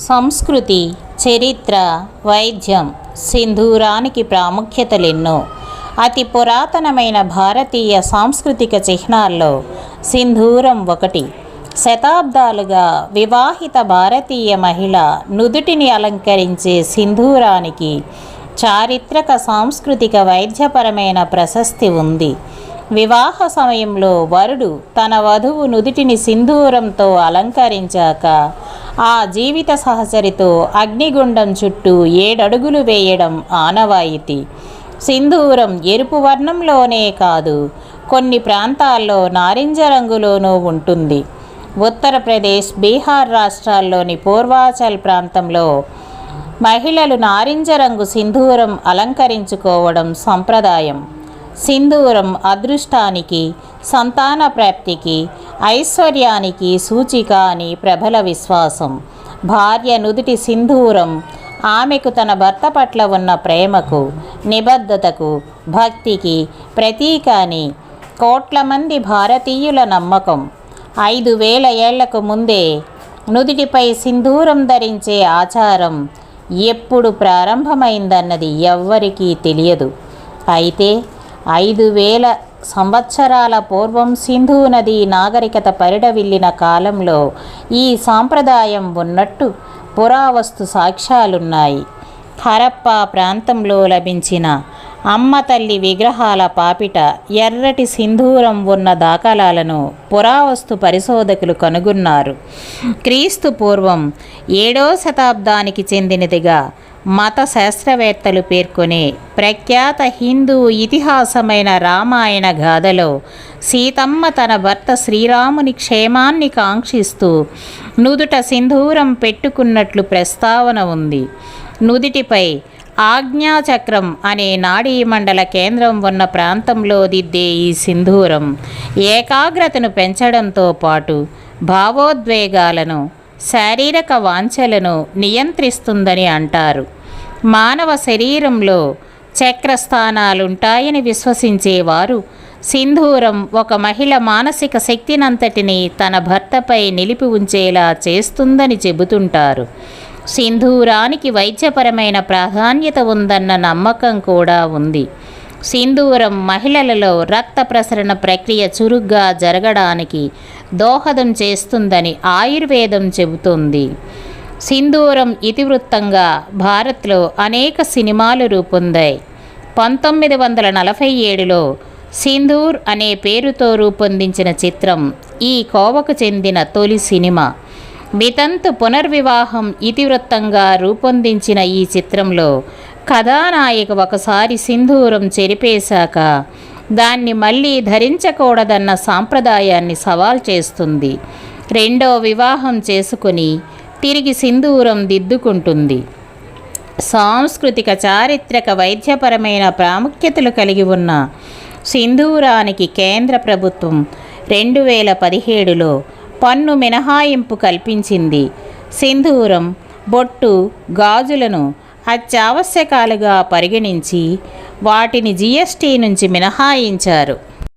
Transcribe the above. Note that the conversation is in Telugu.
సంస్కృతి చరిత్ర వైద్యం సింధూరానికి ప్రాముఖ్యతలెన్నో. అతి పురాతనమైన భారతీయ సాంస్కృతిక చిహ్నాల్లో సింధూరం ఒకటి. శతాబ్దాలుగా వివాహిత భారతీయ మహిళ నుదుటిని అలంకరించే సింధూరానికి చారిత్రక సాంస్కృతిక వైద్యపరమైన ప్రశస్తి ఉంది. వివాహ సమయంలో వరుడు తన వధువు నుదిటిని సింధూరంతో అలంకరించాక ఆ జీవిత సహచరితో అగ్నిగుండం చుట్టూ ఏడడుగులు వేయడం ఆనవాయితీ. సింధూరం ఎరుపు వర్ణంలోనే కాదు కొన్ని ప్రాంతాల్లో నారింజ రంగులోనూ ఉంటుంది. ఉత్తరప్రదేశ్ బీహార్ రాష్ట్రాల్లోని పూర్వాచల్ ప్రాంతంలో మహిళలు నారింజ రంగు సింధూరం అలంకరించుకోవడం సంప్రదాయం. సింధూరం అదృష్టానికి సంతాన ప్రాప్తికి ఐశ్వర్యానికి సూచిక అని ప్రబల విశ్వాసం. భార్య నుదుటి సింధూరం ఆమెకు తన భర్త పట్ల ఉన్న ప్రేమకు నిబద్ధతకు భక్తికి ప్రతీక అని కోట్ల మంది భారతీయుల నమ్మకం. ఐదు వేల ఏళ్ళకు ముందే నుదిటిపై సింధూరం ధరించే ఆచారం ఎప్పుడు ప్రారంభమైందన్నది ఎవ్వరికీ తెలియదు. అయితే ఐదు వేల సంవత్సరాల పూర్వం సింధు నది నాగరికత పరిడవిల్లిన కాలంలో ఈ సాంప్రదాయం ఉన్నట్టు పురావస్తు సాక్ష్యాలున్నాయి. హరప్ప ప్రాంతంలో లభించిన అమ్మ తల్లి విగ్రహాల పాపిట ఎర్రటి సింధూరం ఉన్న దాఖలాలను పురావస్తు పరిశోధకులు కనుగొన్నారు. క్రీస్తు పూర్వం ఏడో శతాబ్దానికి చెందినదిగా మత శాస్త్రవేత్తలు పేర్కొనే ప్రఖ్యాత హిందూ ఇతిహాసమైన రామాయణ గాథలో సీతమ్మ తన భర్త శ్రీరాముని క్షేమాన్ని కాంక్షిస్తూ నుదుట సింధూరం పెట్టుకున్నట్లు ప్రస్తావన ఉంది. నుదిటిపై ఆజ్ఞాచక్రం అనే నాడీ మండల కేంద్రం ఉన్న ప్రాంతంలో దిద్దే ఈ సింధూరం ఏకాగ్రతను పెంచడంతో పాటు భావోద్వేగాలను శారీరక వాంఛలను నియంత్రిస్తుందని అంటారు. మానవ శరీరంలో చక్రస్థానాలుంటాయని విశ్వసించేవారు. సింధూరం ఒక మహిళ మానసిక శక్తినంతటిని తన భర్తపై నిలిపి ఉంచేలా చేస్తుందని చెబుతుంటారు. సింధూరానికి వైద్యపరమైన ప్రాధాన్యత ఉందన్న నమ్మకం కూడా ఉంది. సింధూరం మహిళలలో రక్త ప్రసరణ ప్రక్రియ చురుగ్గా జరగడానికి దోహదం చేస్తుందని ఆయుర్వేదం చెబుతుంది. సింధూరం ఇతివృత్తంగా భారత్లో అనేక సినిమాలు రూపొందాయి. పంతొమ్మిది వందల నలభై ఏడులో సింధూర్ అనే పేరుతో రూపొందించిన చిత్రం ఈ కోవకు చెందిన తొలి సినిమా. వితంతు పునర్వివాహం ఇతివృత్తంగా రూపొందించిన ఈ చిత్రంలో కథానాయిక ఒకసారి సింధూరం చెరిపేశాక దాన్ని మళ్ళీ ధరించకూడదన్న సాంప్రదాయాన్ని సవాల్ చేస్తుంది. రెండో వివాహం చేసుకుని తిరిగి సింధూరం దిద్దుకుంటుంది. సాంస్కృతిక చారిత్రక వైద్యపరమైన ప్రాముఖ్యతలు కలిగి ఉన్న సింధూరానికి కేంద్ర ప్రభుత్వం రెండు వేల పదిహేడులో పన్ను మినహాయింపు కల్పించింది. సింధూరం బొట్టు గాజులను అత్యావశ్యకాలుగా పరిగణించి వాటిని జీఎస్టీ నుంచి మినహాయించారు.